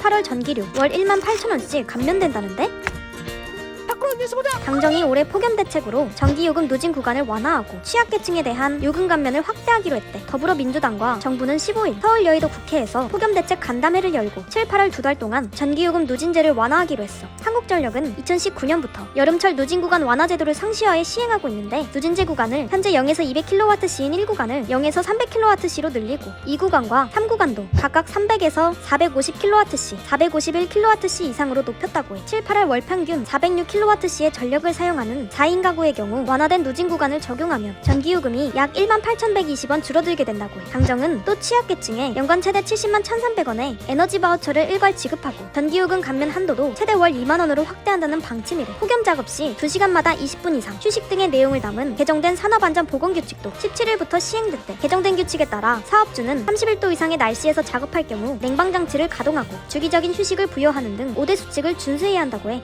8월 전기료 월 1만 8천원씩 감면된다는데? 당정이 올해 폭염 대책으로 전기요금 누진 구간을 완화하고 취약계층에 대한 요금 감면을 확대하기로 했대. 더불어민주당과 정부는 15일 서울 여의도 국회에서 폭염 대책 간담회를 열고 7, 8월 두 달 동안 전기요금 누진제를 완화하기로 했어. 한국전력은 2019년부터 여름철 누진 구간 완화 제도를 상시화해 시행하고 있는데 누진제 구간을 현재 0에서 200kWh인 1구간을 0에서 300kWh로 늘리고 2구간과 3구간도 각각 300에서 450kWh, 451kWh 이상으로 높였다고 해. 7, 8월 월 평균 406kWh 의 전력을 사용하는 4인 가구의 경우 완화된 누진 구간을 적용하면 전기요금이 약 1만 8,120원 줄어들게 된다고 해. 당정은 또 취약계층에 연간 최대 70만 1,300원의 에너지 바우처를 일괄 지급하고 전기요금 감면 한도도 최대 월 2만 원으로 확대한다는 방침이래. 폭염 작업 시 2시간마다 20분 이상 휴식 등의 내용을 담은 개정된 산업안전보건규칙도 17일부터 시행됐대. 개정된 규칙에 따라 사업주는 31도 이상의 날씨에서 작업할 경우 냉방장치를 가동하고 주기적인 휴식을 부여하는 등 5대 수칙을 준수해야 한다고 해.